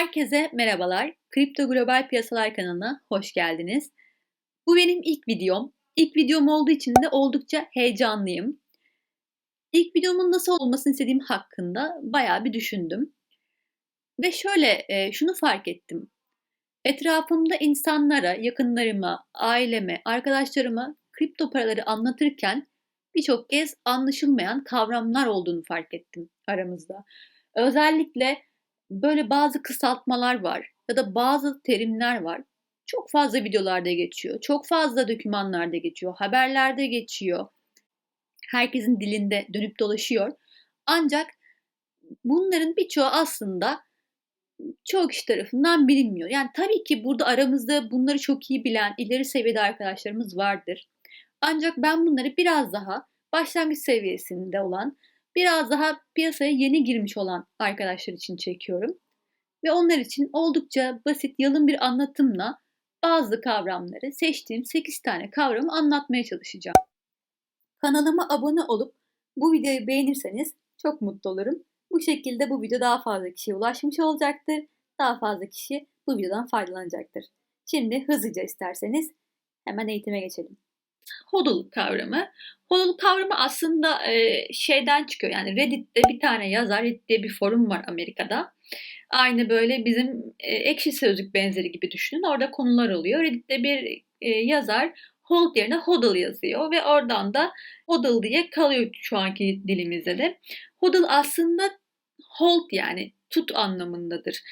Herkese merhabalar. Kripto Global Piyasalar kanalına hoş geldiniz. Bu benim ilk videom. İlk videom olduğu için de oldukça heyecanlıyım. İlk videomun nasıl olmasını istediğim hakkında bayağı bir düşündüm. Ve şöyle e, şunu fark ettim. Etrafımda insanlara, yakınlarıma, aileme, arkadaşlarıma kripto paraları anlatırken birçok kez anlaşılmayan kavramlar olduğunu fark ettim aramızda. Özellikle böyle bazı kısaltmalar var ya da bazı terimler var. Çok fazla videolarda geçiyor, çok fazla dokümanlarda geçiyor, haberlerde geçiyor. Herkesin dilinde dönüp dolaşıyor. Ancak bunların birçoğu aslında çok kişi tarafından bilinmiyor. Yani tabii ki burada aramızda bunları çok iyi bilen ileri seviyede arkadaşlarımız vardır. Ancak ben bunları biraz daha başlangıç seviyesinde olan biraz daha piyasaya yeni girmiş olan arkadaşlar için çekiyorum. Ve onlar için oldukça basit, yalın bir anlatımla bazı kavramları, seçtiğim 8 tane kavramı anlatmaya çalışacağım. Kanalıma abone olup bu videoyu beğenirseniz çok mutlu olurum. Bu şekilde bu video daha fazla kişiye ulaşmış olacaktır. Daha fazla kişi bu videodan faydalanacaktır. Şimdi hızlıca isterseniz hemen eğitime geçelim. HODL kavramı. HODL kavramı aslında e, şeyden çıkıyor. Yani Reddit'te bir tane yazar, Reddit diye bir forum var Amerika'da. Aynı böyle bizim e, ekşi sözlük benzeri gibi düşünün. Orada konular oluyor. Reddit'te bir e, yazar hold yerine hodl yazıyor ve oradan da hodl diye kalıyor şu anki dilimizde de. Hodl aslında hold yani tut anlamındadır.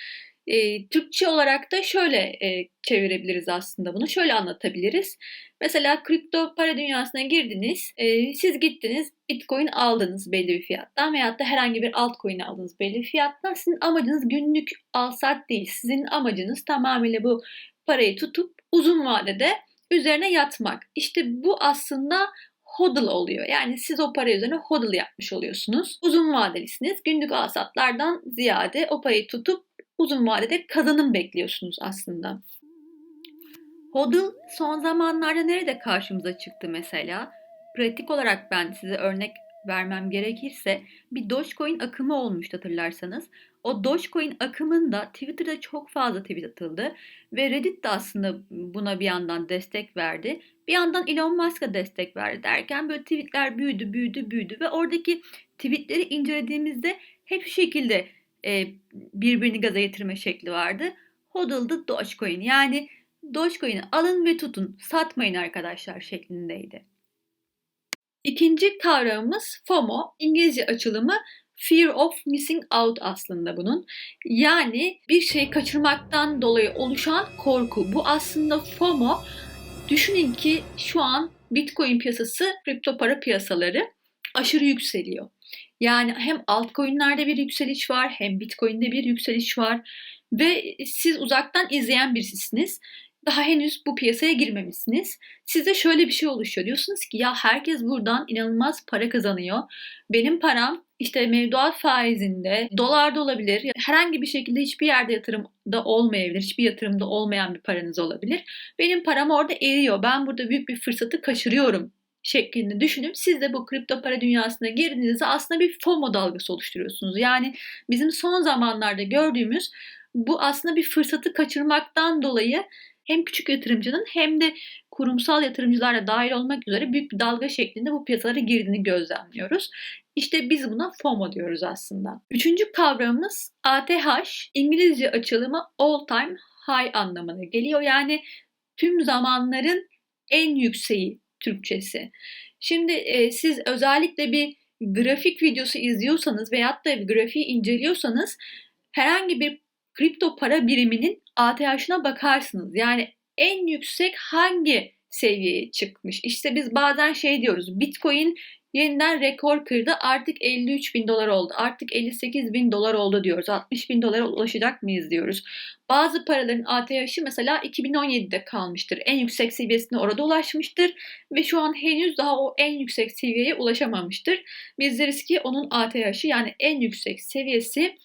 E, Türkçe olarak da şöyle e, çevirebiliriz aslında bunu. Şöyle anlatabiliriz. Mesela kripto para dünyasına girdiniz. E, siz gittiniz Bitcoin aldınız belli bir fiyattan veyahut da herhangi bir altcoin aldınız belli bir fiyattan. Sizin amacınız günlük alsat değil. Sizin amacınız tamamıyla bu parayı tutup uzun vadede üzerine yatmak. İşte bu aslında hodl oluyor. Yani siz o para üzerine hodl yapmış oluyorsunuz. Uzun vadelisiniz. Günlük alsatlardan ziyade o parayı tutup uzun vadede kazanım bekliyorsunuz aslında. HODL son zamanlarda nerede karşımıza çıktı mesela? Pratik olarak ben size örnek vermem gerekirse bir Dogecoin akımı olmuştu hatırlarsanız. O Dogecoin akımında Twitter'da çok fazla tweet atıldı ve Reddit de aslında buna bir yandan destek verdi. Bir yandan Elon Musk'a destek verdi derken böyle tweetler büyüdü, büyüdü, büyüdü ve oradaki tweetleri incelediğimizde hep şu şekilde e, birbirini gaza getirme şekli vardı. Hodl'dı Dogecoin yani Dogecoin'i alın ve tutun satmayın arkadaşlar şeklindeydi. İkinci kavramımız FOMO. İngilizce açılımı Fear of Missing Out aslında bunun. Yani bir şey kaçırmaktan dolayı oluşan korku. Bu aslında FOMO. Düşünün ki şu an Bitcoin piyasası, kripto para piyasaları aşırı yükseliyor. Yani hem altcoin'lerde bir yükseliş var hem Bitcoin'de bir yükseliş var ve siz uzaktan izleyen birisisiniz. Daha henüz bu piyasaya girmemişsiniz. Size şöyle bir şey oluşuyor. Diyorsunuz ki ya herkes buradan inanılmaz para kazanıyor. Benim param işte mevduat faizinde, dolarda olabilir. Herhangi bir şekilde hiçbir yerde yatırımda olmayabilir. Hiçbir yatırımda olmayan bir paranız olabilir. Benim param orada eriyor. Ben burada büyük bir fırsatı kaçırıyorum şeklinde düşünüp siz de bu kripto para dünyasına girdiğinizde aslında bir FOMO dalgası oluşturuyorsunuz. Yani bizim son zamanlarda gördüğümüz bu aslında bir fırsatı kaçırmaktan dolayı hem küçük yatırımcının hem de kurumsal yatırımcılarla dahil olmak üzere büyük bir dalga şeklinde bu piyasalara girdiğini gözlemliyoruz. İşte biz buna FOMO diyoruz aslında. Üçüncü kavramımız ATH, İngilizce açılımı All Time High anlamına geliyor. Yani tüm zamanların en yükseği Türkçesi. Şimdi e, siz özellikle bir grafik videosu izliyorsanız veyahut da bir grafiği inceliyorsanız herhangi bir kripto para biriminin ATH'ına bakarsınız. Yani en yüksek hangi seviyeye çıkmış? İşte biz bazen şey diyoruz. Bitcoin yeniden rekor kırdı. Artık 53 bin dolar oldu. Artık 58 bin dolar oldu diyoruz. 60 bin dolara ulaşacak mıyız diyoruz. Bazı paraların ATH'i mesela 2017'de kalmıştır. En yüksek seviyesine orada ulaşmıştır. Ve şu an henüz daha o en yüksek seviyeye ulaşamamıştır. Biz deriz ki onun ATH'i yani en yüksek seviyesi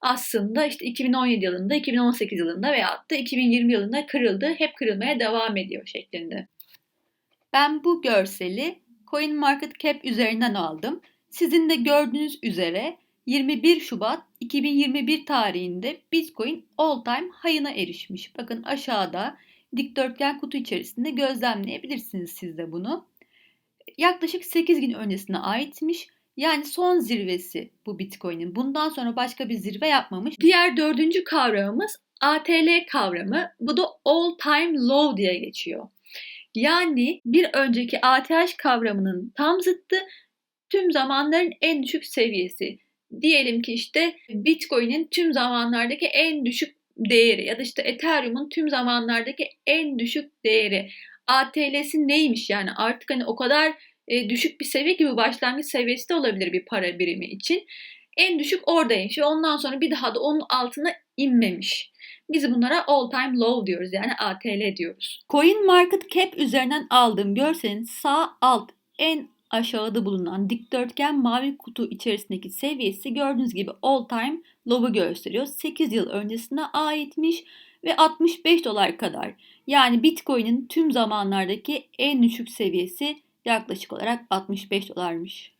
aslında işte 2017 yılında, 2018 yılında veya da 2020 yılında kırıldı. Hep kırılmaya devam ediyor şeklinde. Ben bu görseli CoinMarketCap üzerinden aldım. Sizin de gördüğünüz üzere 21 Şubat 2021 tarihinde Bitcoin all time high'ına erişmiş. Bakın aşağıda dikdörtgen kutu içerisinde gözlemleyebilirsiniz siz de bunu. Yaklaşık 8 gün öncesine aitmiş. Yani son zirvesi bu Bitcoin'in. Bundan sonra başka bir zirve yapmamış. Diğer dördüncü kavramımız ATL kavramı. Bu da all time low diye geçiyor. Yani bir önceki ATH kavramının tam zıttı tüm zamanların en düşük seviyesi. Diyelim ki işte Bitcoin'in tüm zamanlardaki en düşük değeri ya da işte Ethereum'un tüm zamanlardaki en düşük değeri. ATL'si neymiş yani artık hani o kadar e, düşük bir seviye gibi başlangıç seviyesi de olabilir bir para birimi için. En düşük oradaymış ve ondan sonra bir daha da onun altına inmemiş. Biz bunlara all time low diyoruz yani ATL diyoruz. Coin Market Cap üzerinden aldığım görselin sağ alt en aşağıda bulunan dikdörtgen mavi kutu içerisindeki seviyesi gördüğünüz gibi all time low'u gösteriyor. 8 yıl öncesine aitmiş ve 65 dolar kadar. Yani Bitcoin'in tüm zamanlardaki en düşük seviyesi yaklaşık olarak 65 dolarmış.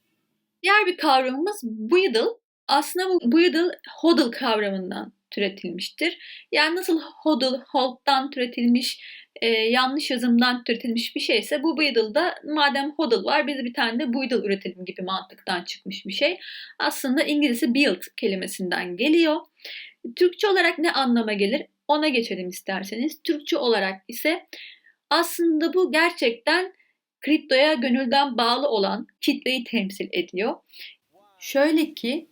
Diğer bir kavramımız Buidle. Aslında bu Buidle hodl kavramından türetilmiştir. Yani nasıl hodl, hold'dan türetilmiş, e, yanlış yazımdan türetilmiş bir şeyse bu Buidle'da madem hodl var biz bir tane de Buidle üretelim gibi mantıktan çıkmış bir şey. Aslında İngilizce build kelimesinden geliyor. Türkçe olarak ne anlama gelir? Ona geçelim isterseniz. Türkçe olarak ise aslında bu gerçekten kriptoya gönülden bağlı olan kitleyi temsil ediyor. Şöyle ki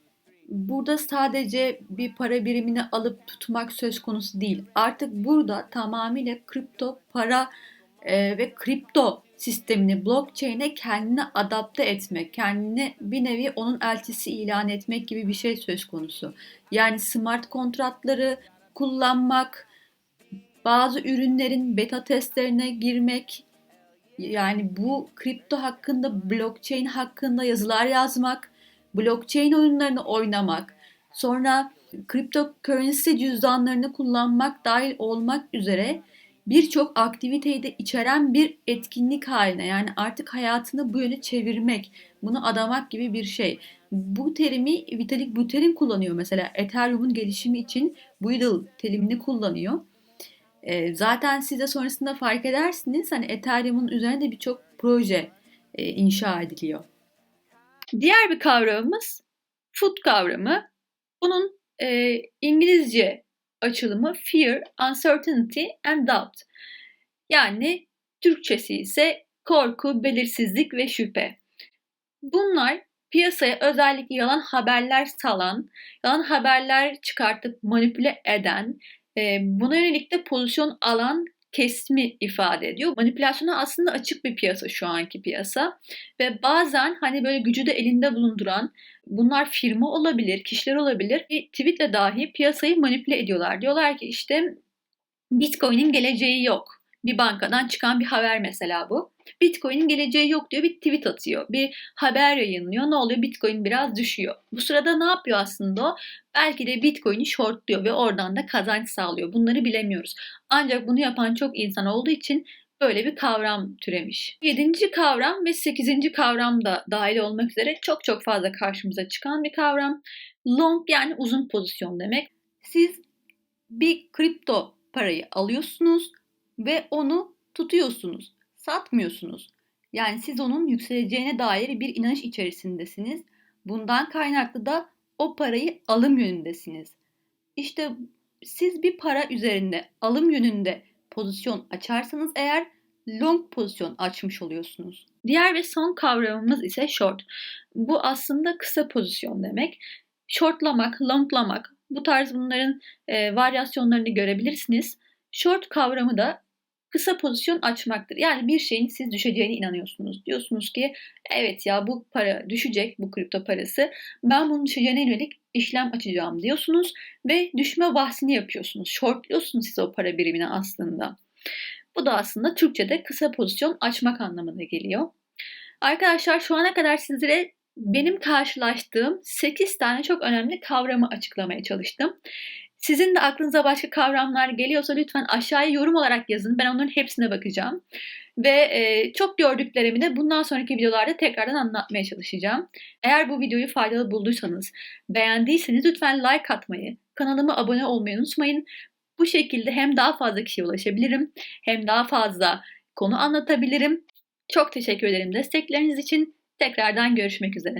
burada sadece bir para birimini alıp tutmak söz konusu değil. Artık burada tamamıyla kripto para e, ve kripto sistemini blockchain'e kendine adapte etmek, kendini bir nevi onun elçisi ilan etmek gibi bir şey söz konusu. Yani smart kontratları kullanmak, bazı ürünlerin beta testlerine girmek, yani bu kripto hakkında, blockchain hakkında yazılar yazmak, blockchain oyunlarını oynamak, sonra kripto currency cüzdanlarını kullanmak dahil olmak üzere birçok aktiviteyi de içeren bir etkinlik haline yani artık hayatını bu yöne çevirmek, bunu adamak gibi bir şey. Bu terimi Vitalik Buterin kullanıyor mesela Ethereum'un gelişimi için Buidle terimini kullanıyor. Zaten siz de sonrasında fark edersiniz hani Ethereum'un üzerinde birçok proje inşa ediliyor. Diğer bir kavramımız food kavramı. Bunun e, İngilizce açılımı fear, uncertainty and doubt. Yani Türkçesi ise korku, belirsizlik ve şüphe. Bunlar piyasaya özellikle yalan haberler salan, yalan haberler çıkartıp manipüle eden, buna yönelik de pozisyon alan kesimi ifade ediyor. Manipülasyona aslında açık bir piyasa şu anki piyasa ve bazen hani böyle gücü de elinde bulunduran bunlar firma olabilir, kişiler olabilir. Bir tweetle dahi piyasayı manipüle ediyorlar. Diyorlar ki işte Bitcoin'in geleceği yok. Bir bankadan çıkan bir haber mesela bu. Bitcoin'in geleceği yok diyor bir tweet atıyor. Bir haber yayınlıyor. Ne oluyor? Bitcoin biraz düşüyor. Bu sırada ne yapıyor aslında o? Belki de Bitcoin'i shortluyor ve oradan da kazanç sağlıyor. Bunları bilemiyoruz. Ancak bunu yapan çok insan olduğu için böyle bir kavram türemiş. Yedinci kavram ve sekizinci kavram da dahil olmak üzere çok çok fazla karşımıza çıkan bir kavram. Long yani uzun pozisyon demek. Siz bir kripto parayı alıyorsunuz ve onu tutuyorsunuz satmıyorsunuz. Yani siz onun yükseleceğine dair bir inanış içerisindesiniz. Bundan kaynaklı da o parayı alım yönündesiniz. İşte siz bir para üzerinde alım yönünde pozisyon açarsanız eğer long pozisyon açmış oluyorsunuz. Diğer ve son kavramımız ise short. Bu aslında kısa pozisyon demek. Shortlamak, longlamak bu tarz bunların e, varyasyonlarını görebilirsiniz. Short kavramı da kısa pozisyon açmaktır. Yani bir şeyin siz düşeceğine inanıyorsunuz. Diyorsunuz ki evet ya bu para düşecek bu kripto parası. Ben bunun düşeceğine yönelik işlem açacağım diyorsunuz ve düşme bahsini yapıyorsunuz. Shortluyorsunuz siz o para birimini aslında. Bu da aslında Türkçe'de kısa pozisyon açmak anlamına geliyor. Arkadaşlar şu ana kadar sizlere benim karşılaştığım 8 tane çok önemli kavramı açıklamaya çalıştım. Sizin de aklınıza başka kavramlar geliyorsa lütfen aşağıya yorum olarak yazın. Ben onların hepsine bakacağım. ve e, çok gördüklerimi de bundan sonraki videolarda tekrardan anlatmaya çalışacağım. Eğer bu videoyu faydalı bulduysanız, beğendiyseniz lütfen like atmayı, kanalıma abone olmayı unutmayın. Bu şekilde hem daha fazla kişiye ulaşabilirim, hem daha fazla konu anlatabilirim. Çok teşekkür ederim destekleriniz için. Tekrardan görüşmek üzere.